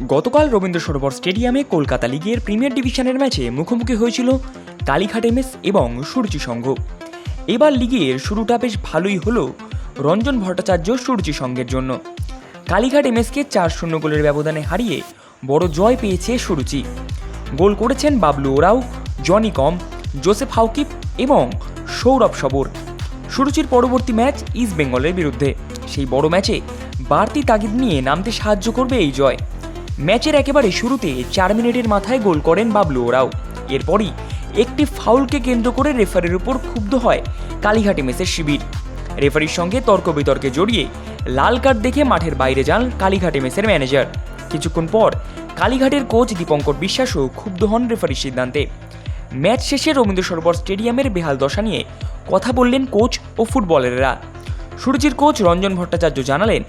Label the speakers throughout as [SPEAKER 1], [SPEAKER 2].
[SPEAKER 1] গতকাল রবীন্দ্র সরোবর স্টেডিয়ামে কলকাতা লিগের প্রিমিয়ার ডিভিশনের ম্যাচে মুখোমুখি হয়েছিল কালীঘাট এমএস এবং সুরুচি সংঘ। এবার লিগের শুরুটা বেশ ভালোই হলো রঞ্জন ভট্টাচার্য সুরুচি সংঘের জন্য। কালীঘাট এমএসকে চার শূন্য গোলের ব্যবধানে হারিয়ে বড় জয় পেয়েছে সুরুচি গোল করেছেন বাবলু ওরাও, জনি কম, জোসেফ হাউকিপ এবং সৌরভ সবর। সুরুচির পরবর্তী ম্যাচ ইস্ট বেঙ্গলের বিরুদ্ধে। সেই বড় ম্যাচে বাড়তি তাগিদ নিয়ে নামতে সাহায্য করবে এই জয়। ম্যাচের একেবারে শুরুতে চার মিনিটের মাথায় গোল করেন বাবলু ওরাও। এরপরই একটি ফাউলকে কেন্দ্র করে রেফারির উপর ক্ষুব্ধ হয় কালীঘাটে মেসের শিবির। রেফারির সঙ্গে তর্ক বিতর্কে জড়িয়ে লাল কার্ড দেখে মাঠের বাইরে যান কালীঘাটে মেসের ম্যানেজার। কিছুক্ষণ পর কালীঘাটের কোচ দীপঙ্কর বিশ্বাসও ক্ষুব্ধ হন রেফারির সিদ্ধান্তে। ম্যাচ শেষে রবীন্দ্র সরোবর স্টেডিয়ামের বেহাল দশা নিয়ে কথা বললেন কোচ ও ফুটবলাররা। সুরজির কোচ রঞ্জন ভট্টাচার্য জানালেন,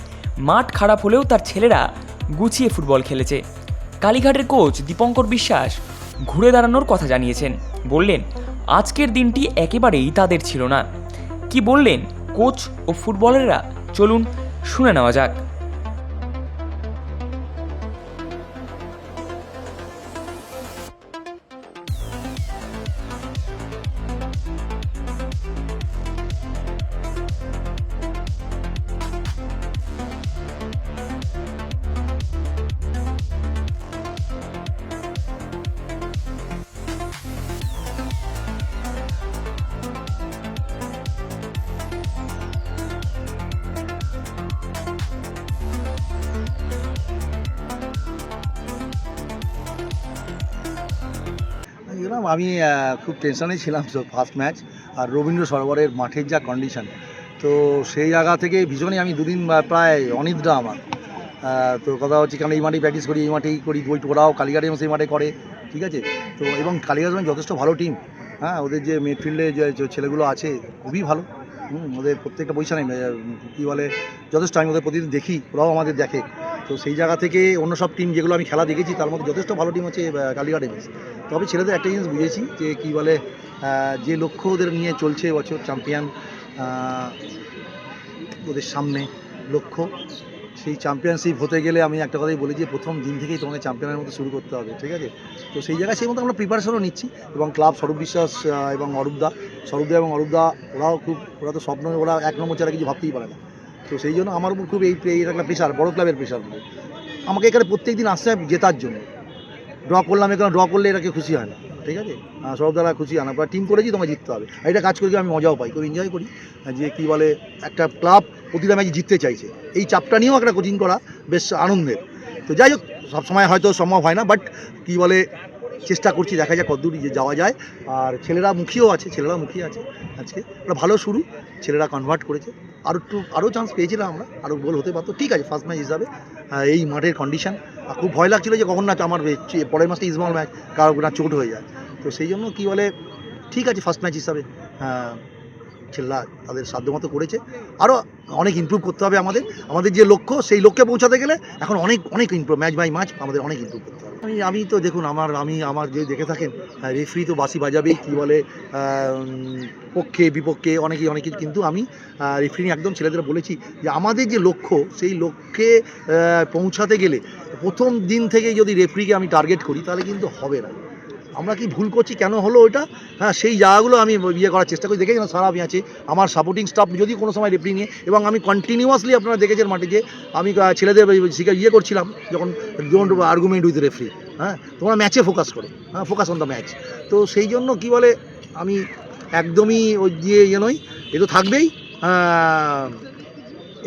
[SPEAKER 1] মাঠ খারাপ হলেও তার ছেলেরা গুছিয়ে ফুটবল খেলেছে। কালীঘাটের কোচ দীপঙ্কর বিশ্বাস ঘুরে দাঁড়ানোর কথা জানিয়েছেন। বললেন, আজকের দিনটি একেবারেই তাদের ছিল না। কি বললেন, কোচ ও ফুটবলাররা? চলুন শুনে নেওয়া যাক।
[SPEAKER 2] আমি খুব টেনশনে ছিলাম ফার্স্ট ম্যাচ আর রবীন্দ্র সরোবরের মাঠের যা কন্ডিশন তো সেই জায়গা থেকে ভীষণই আমি দুদিন প্রায় অনিদ্রা আমার। তো কথা হচ্ছে কারণ এই মাঠেই প্র্যাকটিস করি, এই মাঠেই করি বই ওরাও কালীঘাটে সেই মাঠে করে, ঠিক আছে? তো এবং কালীঘাট যথেষ্ট ভালো টিম হ্যাঁ ওদের যে মিডফিল্ডে যে ছেলেগুলো আছে, খুবই ভালো। ওদের প্রত্যেকটা পজিশনে কী বলে, যথেষ্ট আমি ওদের প্রতিদিন দেখি, ওরাও আমাদের দেখে। তো সেই জায়গা থেকে অন্য সব টিম যেগুলো আমি খেলা দেখেছি, তার মধ্যে যথেষ্ট ভালো টিম হচ্ছে কালীঘাট এমএস তবে ছেলেদের একটা জিনিস বুঝেছি যে কী বলে যে লক্ষ্য ওদের নিয়ে চলছে এবছর চ্যাম্পিয়ন ওদের সামনে লক্ষ্য, সেই চ্যাম্পিয়নশিপ হতে গেলে আমি একটা কথাই বলি যে প্রথম দিন থেকেই তোমাকে চ্যাম্পিয়নের মতো শুরু করতে হবে, ঠিক আছে? তো সেই জায়গায় সেই মতো আমরা প্রিপারেশনও নিচ্ছি এবং ক্লাব স্বরূপ বিশ্বাস এবং অরূপদা স্বরূপদা এবং অরূপদা ওরাও খুব, ওরা তো স্বপ্ন, ওরা এক নম্বর ছাড়া কিছু ভাবতেই পারে না। তো সেই জন্য আমার উপর খুব এই একটা প্রেশার বড় ক্লাবের প্রেশার আমাকে এখানে প্রত্যেক দিন আসতে হয় জেতার জন্য। ড্র করলাম, এখানে ড্র করলে এটাকে খুশি হয় না, ঠিক আছে? সব দ্বারা খুশি হয় না। বা টিম করেছি, তোমায় জিততে হবে। আর এটা কাজ করে আমি মজাও পাই, খুব এনজয় করি। যে কি বলে, একটা ক্লাব প্রতিটা ম্যাচ জিততে চাইছে। এই চাপটা নিয়েও একটা কোচিং করা বেশ আনন্দের। তো যাই হোক সবসময় হয়তো সম্ভব হয় না বাট কি বলে, চেষ্টা করছি, দেখা যাক কতদূর যে যাওয়া যায়। আর ছেলেরা মুখিও আছে, ছেলেরা মুখী আছে আজকে। একটা ভালো শুরু, ছেলেরা কনভার্ট করেছে। আরও একটু আরও চান্স পেয়েছিলাম আমরা আরও গোল হতে পারতো। ঠিক আছে ফার্স্ট ম্যাচ হিসাবে। এই মাঠের কন্ডিশন খুব ভয় লাগছিল যে কখন না আমার পরের ম্যাচটা ইসমাল ম্যাচ কারও না চোট হয়ে যায়। তো সেই জন্য কী বলে, ঠিক আছে ফার্স্ট ম্যাচ হিসাবে। ছেলেরা তাদের সাধ্যমতো করেছে। আরও অনেক ইমপ্রুভ করতে হবে আমাদের। আমাদের যে লক্ষ্য, সেই লক্ষ্যে পৌঁছাতে গেলে এখন অনেক অনেক ইমপ্রুভ ম্যাচ বাই ম্যাচ আমাদের অনেক ইমপ্রুভ করতে হবে। আমি আমি তো দেখুন, আমার, আমি, আমার যে দেখে থাকেন রেফারি তো বাসি বাজাবেই কী বলে পক্ষে, বিপক্ষে, অনেকেই অনেক কিন্তু আমি রেফারি একদম ছেলেদের বলেছি যে আমাদের যে লক্ষ্য, সেই লক্ষ্যে পৌঁছাতে গেলে প্রথম দিন থেকে যদি রেফারিকে আমি টার্গেট করি, তাহলে কিন্তু হবে না। আমরা কি ভুল করছি? কেন হলো ওটা হ্যাঁ সেই জায়গাগুলো আমি ইয়ে করার চেষ্টা করি। দেখেছি না? সারা আমি আছে। আমার সাপোর্টিং স্টাফ যদি কোনো সময় রেফারি নিয়ে, এবং আমি কন্টিনিউয়াসলি আপনারা দেখেছেন মাঠে যে আমি ছেলেদের ইয়ে করছিলাম, যখন ডোন্ট আর্গুমেন্ট উইথ রেফারি হ্যাঁ? তোমরা ম্যাচে ফোকাস করো হ্যাঁ? ফোকাস অন দ্য ম্যাচ তো সেই জন্য কি বলে, আমি একদমই ওই দিয়ে ইয়ে নই। এ তো থাকবেই।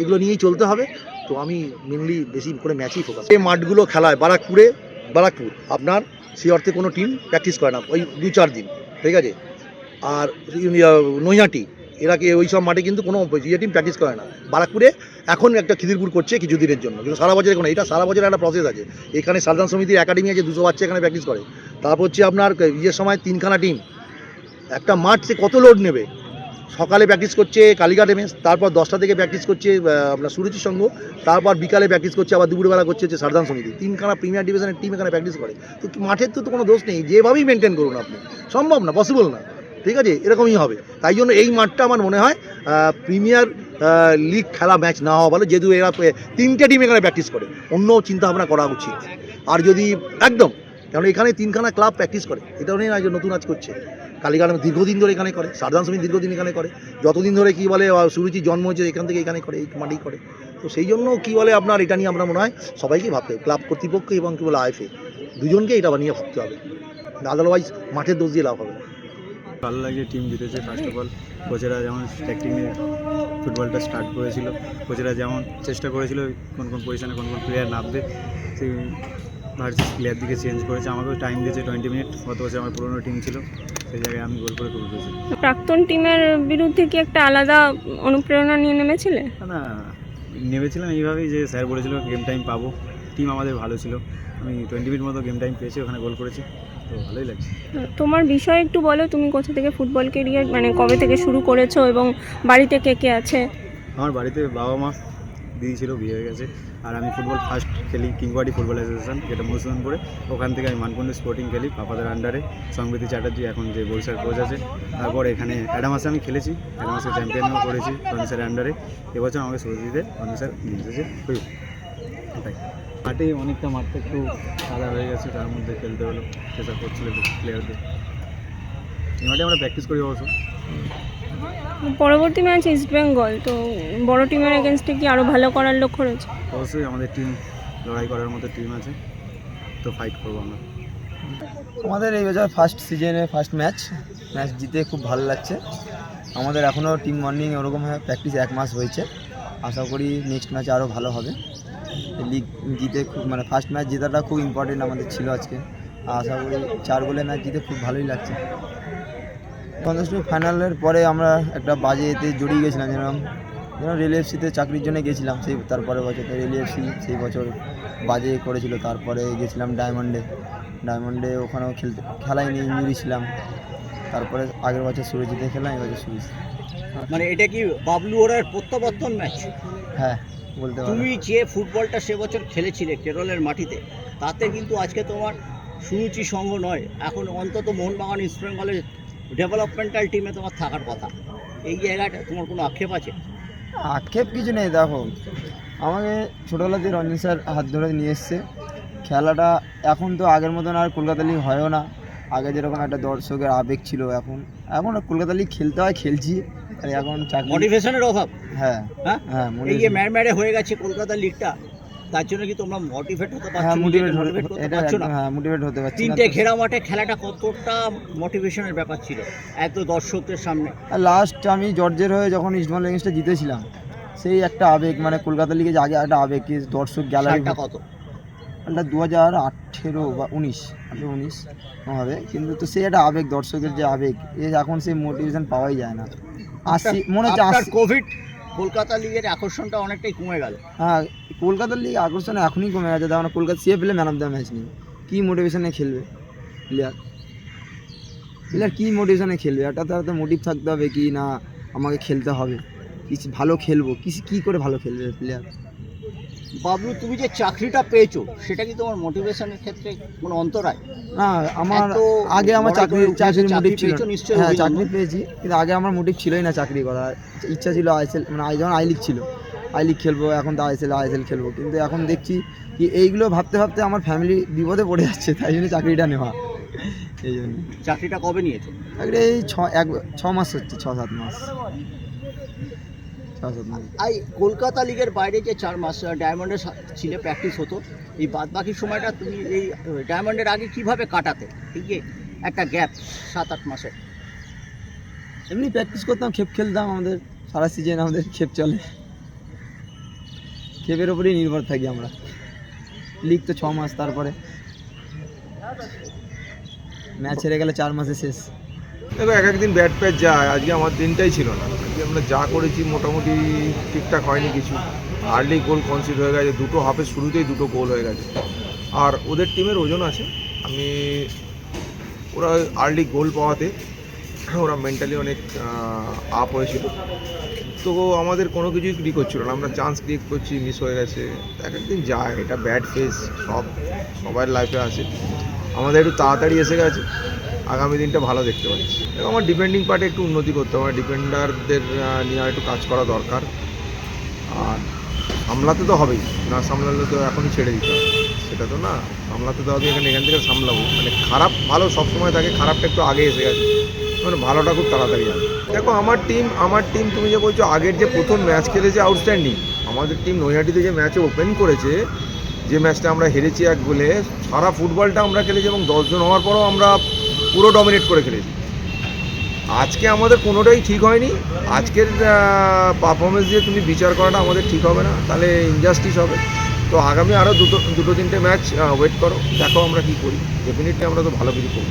[SPEAKER 2] এগুলো নিয়েই চলতে হবে। তো আমি মেনলি বেশি করে ম্যাচেই ফোকাস এই মাঠগুলো খেলায়, বারাকপুরে, বারাকপুর, আপনার সেই অর্থে কোনো টিম প্র্যাকটিস করে না, ওই দু চার দিন, ঠিক আছে? আর নৈহাটি এরাকে ওই সব মাঠে কিন্তু কোনো ইয়ে টিম প্র্যাকটিস করে না। বারাকপুরে এখন একটা খিদিরপুর করছে কিছু দিনের জন্য, কিন্তু সারা বছর কোনো এটা সারা বছর একটা প্রসেস আছে। এখানে সাধারণ সমিতির একাডেমি আছে, দুশো বাচ্চা এখানে প্র্যাকটিস করে। তারপর হচ্ছে আপনার ইয়ের সময় তিনখানা টিম একটা মাঠ সে কত লোড নেবে? সকালে প্র্যাকটিস করছে কালীঘাট এমএস তারপর দশটা থেকে প্র্যাকটিস করছে আপনার সুরুচি সংঘ, তারপর বিকালে প্র্যাকটিস করছে, আবার দুপুরবেলা করছে হচ্ছে সারদান সমিতি। তিনখানা প্রিমিয়ার ডিভিশনের টিম এখানে প্র্যাকটিস করে। তো মাঠের তো কোনো দোষ নেই, যেভাবেই মেনটেন করুন আপনি। সম্ভব না পসিবল না। ঠিক আছে? এরকমই হবে। তাই জন্য এই মাঠটা আমার মনে হয় প্রিমিয়ার লিগ খেলা ম্যাচ না হওয়া ভালো, যেহেতু এরা তিনটে টিম এখানে প্র্যাকটিস করে। অন্য চিন্তা ভাবনা করা উচিত। আর যদি, একদম কারণ এখানে তিনখানা ক্লাব প্র্যাকটিস করে। এটা নিয়ে নতুন আজ করছে। কালীঘাট দীর্ঘদিন ধরে এখানে করে সারদান সমিতি দীর্ঘদিন এখানে করে। যতদিন ধরে কি বলে সুরুচি জন্ম হয়েছে, এখান থেকে এখানে করে, এই মাঠেই করে। তো সেই জন্য কি বলে আপনার, এটা নিয়ে আমরা মনে হয় সবাইকে ভাবতে হবে, ক্লাব কর্তৃপক্ষ এবং কি বলে আইএফএ। দুজনকে এটা নিয়ে ভাবতে হবে। আদারওয়াইজ মাঠের দোষ দিয়ে লাভ হবে
[SPEAKER 3] ভালো লাগে টিম জিতেছে ফার্স্ট অফ অল কোচেরা যেমন ট্যাক্টিক নিয়ে ফুটবলটা স্টার্ট করেছিল, কোচেরা যেমন চেষ্টা করেছিল কোন কোন পজিশনে কোন কোন প্লেয়ার নামবে সেই ভার্সেস প্লেয়ার দিকে চেঞ্জ করেছে। আমাকেও টাইম দিয়েছে টোয়েন্টি মিনিট গত বছর আমার পুরোনো টিম ছিল। সেই জায়গায় আমি গোল করে
[SPEAKER 4] প্রাক্তন টিমের বিরুদ্ধে কি একটা আলাদা অনুপ্রেরণা নিয়ে নেমেছিলে?
[SPEAKER 3] না নেমেছিলাম এইভাবেই যে স্যার বলেছিল গেম টাইম পাবো। টিম আমাদের ভালো ছিল। আমি টোয়েন্টি মিনিট মতো গেম টাইম পেয়েছি ওখানে গোল করেছি। তো ভালোই লাগছে।
[SPEAKER 4] তোমার বিষয়ে একটু বলো তুমি কোথা থেকে ফুটবল কেরিয়ার মানে কবে থেকে শুরু করেছ এবং বাড়িতে কে কে আছে?
[SPEAKER 3] আমার বাড়িতে বাবা মা দিদি ছিল, বিয়ে হয়ে গেছে। আর আমি ফুটবল ফার্স্ট খেলি কিংবাড়ি ফুটবল অ্যাসোসিয়েশন যেটা মধুসূদনপুরে ওখান থেকে আমি মানকুণ্ডে স্পোর্টিং খেলি, পাপাদের আন্ডারে সংবিধি চ্যাটার্জি, এখন যে বরিশার কোচ আছে। তারপর এখানে অ্যাডামাসে আমি খেলেছি অ্যাডামাসে চ্যাম্পিয়নও করেছি রঞ্জিসের আন্ডারে এবছর আমাকে সুরজিতে রঞ্জিসার নিয়ে এসেছে হুইপ। এটাই মাঠে অনেকটা মাঠটা একটু সাদা হয়ে গেছে, তার মধ্যে খেলতে হলো। প্রেশার করছিল প্লেয়ারদের এই মাঠে আমরা প্র্যাকটিস করি অবশ্য।
[SPEAKER 4] পরবর্তী ম্যাচ ইস্ট বেঙ্গল তো বড় টিমের এগেনস্টে কি আরও ভালো করার লক্ষ্য রয়েছে?
[SPEAKER 3] অবশ্যই আমাদের টিম লড়াই করার মতো টিম আছে তো ফাইট করব আমরা।
[SPEAKER 5] আমাদের এই বছর ফার্স্ট সিজনে ফার্স্ট ম্যাচ ম্যাচ জিতে খুব ভালো লাগছে। আমাদের এখনও টিম মর্নিং ওরকমভাবে প্র্যাকটিস এক মাস হয়েছে। আশা করি নেক্সট ম্যাচ আরও ভালো হবে। লিগ জিতে খুব মানে ফার্স্ট ম্যাচ জেতাটা খুব ইম্পর্টেন্ট আমাদের ছিল আজকে। আর আশা করি চার গোলে ম্যাচ জিতে খুব ভালোই লাগছে। পঞ্চাশ ফাইনালের পরে আমরা একটা বাজে এতে জড়িয়ে গেছিলাম যেরকম যেমন রেল এফসিতে চাকরির জন্য গেছিলাম সেই তারপরে বছর রেল এফসি সেই বছর বাজে করেছিল তারপরে গেছিলাম ডায়মন্ডে ডায়মন্ডে ওখানেও খেলতে খেলাই নিয়ে ইঞ্জুরি ছিলাম। তারপরে আগের বছর সুরজিতে খেলাম এবছর সুরজ
[SPEAKER 6] মানে এটা কি বাবলু ওরার প্রত্যাবর্তন ম্যাচ
[SPEAKER 5] হ্যাঁ বলতে পারো।
[SPEAKER 6] তুমি যে ফুটবলটা সে বছর খেলেছিলে কেরলের মাটিতে তাতে কিন্তু আজকে তোমার সুরুচি সংঘ নয়। এখন অন্তত মোহনবাগান ইস্ট বেঙ্গলের ডেভেলপমেন্টাল টিমে তোমার থাকার কথা। এই জায়গাটা তোমার কোনো আক্ষেপ আছে?
[SPEAKER 5] আক্ষেপ কিছু নেই দেখো। আমাকে ছোটোবেলাতে রঞ্জন স্যার হাত ধরে নিয়ে এসছে। খেলাটা এখন তো আগের মতন আর কলকাতা লিগ হয়ও না। আগে যেরকম একটা দর্শকের আবেগ ছিল এখন এখন কলকাতা লিগ খেলতে হয় খেলছি। আর এখন
[SPEAKER 6] মোটিভেশনের অভাব?
[SPEAKER 5] হ্যাঁ।
[SPEAKER 6] হ্যাঁ?
[SPEAKER 5] হ্যাঁ মনে
[SPEAKER 6] এই যে ম্যার ম্যারে হয়ে গেছে কলকাতা লিগটা তার জন্য কি তোমরা মোটিভেট হতে
[SPEAKER 5] হ্যাঁ
[SPEAKER 6] পারছ
[SPEAKER 5] মোটিভেট এটা
[SPEAKER 6] পারছ না?
[SPEAKER 5] হ্যাঁ মোটিভেট হতে পারছি
[SPEAKER 6] তিনটে ঘেরা মাঠে খেলাটা কতটা মোটিভেশনের ব্যাপার ছিল? এত দর্শকদের সামনে।
[SPEAKER 5] লাস্ট আমি জর্জের হয়ে যখন ইস্টবেঙ্গল এগেন্সটা জিতেছিলাম সেই একটা আবেগ মানে কলকাতা লিগে যে আগে একটা আবেগ কি দর্শক গ্যালারি
[SPEAKER 6] কত?
[SPEAKER 5] ওটা দু হাজার আঠেরো বা উনিশ আঠেরো উনিশ হবে। কিন্তু তো সেই একটা আবেগ দর্শকের যে আবেগ এখন সেই মোটিভেশন পাওয়াই যায় না। আসছি মনে হচ্ছে
[SPEAKER 6] কোভিড কলকাতা লিগের আকর্ষণটা অনেকটাই কমে গেল।
[SPEAKER 5] হ্যাঁ কলকাতার লিগে আকর্ষণ এখনই কমে গেছে। তার কলকাতা সিএফএলে ম্যান অফ দ্য ম্যাচ নেই। কী মোটিভেশনে খেলবে প্লেয়ার প্লেয়ার কী মোটিভেশনে খেলবে? একটা তার তো মোটিভ থাকতে হবে কি না, আমাকে খেলতে হবে। কিছু ভালো খেলব। কিছু কী করে ভালো খেলবে প্লেয়ার
[SPEAKER 6] বাবলু তুমি যে চাকরিটা পেয়েছ সেটা কি তোমার মোটিভেশনের ক্ষেত্রে কোনো অন্তরায়
[SPEAKER 5] না আমার আগে আমার চাকরি চাকরির
[SPEAKER 6] চাকরি
[SPEAKER 5] মোটিভ ছিল হ্যাঁ চাকরি পেয়েছি কিন্তু আগে আমার মোটিভ ছিলই না চাকরি করার। ইচ্ছা ছিল আইএসএল মানে আই যখন আই লিগ ছিল আই লিগ খেলব এখন তো আইএসএল আইএসএল খেলব। কিন্তু এখন দেখছি কি এইগুলো ভাবতে ভাবতে আমার ফ্যামিলি বিপদে পড়ে যাচ্ছে তাই জন্য চাকরিটা নেওয়া। এই জন্য।
[SPEAKER 6] চাকরিটা কবে নিয়েছো?
[SPEAKER 5] চাকরি এই ছ এক ছ মাস হচ্ছে ছ সাত মাস।
[SPEAKER 6] আই কলকাতা লিগের বাইরে যে চার মাস ডায়মন্ডের ছিলে প্র্যাকটিস হতো এই বাদ বাকি সময়টা তুমি এই ডায়মন্ডের আগে কীভাবে কাটাতে? ঠিক একটা গ্যাপ সাত আট মাসের
[SPEAKER 5] এমনি প্র্যাকটিস করতাম খেপ খেলতাম আমাদের সারা সিজন আমাদের খেপ চলে। খেপের ওপরেই নির্ভর থাকি আমরা। লিগ তো ছ মাস তারপরে। ম্যাচ হেরে গেলে চার মাসে শেষ।
[SPEAKER 7] দেখো, এক একদিন ব্যাট প্যাট যায়, আজকে আমার দিনটাই ছিল না। আজকে আমরা যা করেছি মোটামুটি ঠিকঠাক হয়নি কিছু। আর্লি গোল কনসিড হয়ে গেছে, দুটো হাফের শুরুতেই দুটো গোল হয়ে গেছে। আর ওদের টিমের ওজন আছে। আমি, ওরা আর্লি গোল পাওয়াতে ওরা মেন্টালি অনেক আপ হয়েছিল। তো আমাদের কোনো কিছুই ক্রিক করছিল না। আমরা চান্স ক্রিয়েট করছি মিস হয়ে গেছে। এক একদিন যায়, এটা ব্যাড ফেস সব, সবার লাইফে আছে। আমাদের একটু তাড়াতাড়ি এসে গেছে। আগামী দিনটা ভালো দেখতে পাচ্ছি। এবং আমার ডিপেন্ডিং পার্টে একটু উন্নতি করতে হবে। ডিপেন্ডারদের নিয়ে একটু কাজ করা দরকার। আর সামলাতে তো হবেই। না সামলালে তো এখনই ছেড়ে দিতে হবে। সেটা তো না। সামলাতে তো হবে, এখানে এখান থেকে সামলাবো। মানে খারাপ, ভালো সবসময় থাকে, খারাপটা একটু আগে এসে গেছে। মানে ভালোটা খুব তাড়াতাড়ি যাবে দেখো, আমার টিম আমার টিম তুমি যে বলছো, আগের যে প্রথম ম্যাচ খেলেছে আউটস্ট্যান্ডিং আমাদের টিম নৈহাটিতে যে ম্যাচে ওপেন করেছে, যে ম্যাচটা আমরা হেরেছি এক গোলে, সারা ফুটবলটা আমরা খেলেছি এবং দশজন হওয়ার পরও আমরা পুরো ডমিনেট করে খেলেছি। আজকে আমাদের কোনোটাই ঠিক হয়নি। আজকের পারফরমেন্স দিয়ে তুমি বিচার করাটা আমাদের ঠিক হবে না। তাহলে ইনজাস্টিস হবে। তো আগামী আরও দুটো দুটো তিনটে ম্যাচ ওয়েট করো। দেখো আমরা কী করি। ডেফিনেটলি আমরা তো ভালো কিছু করব।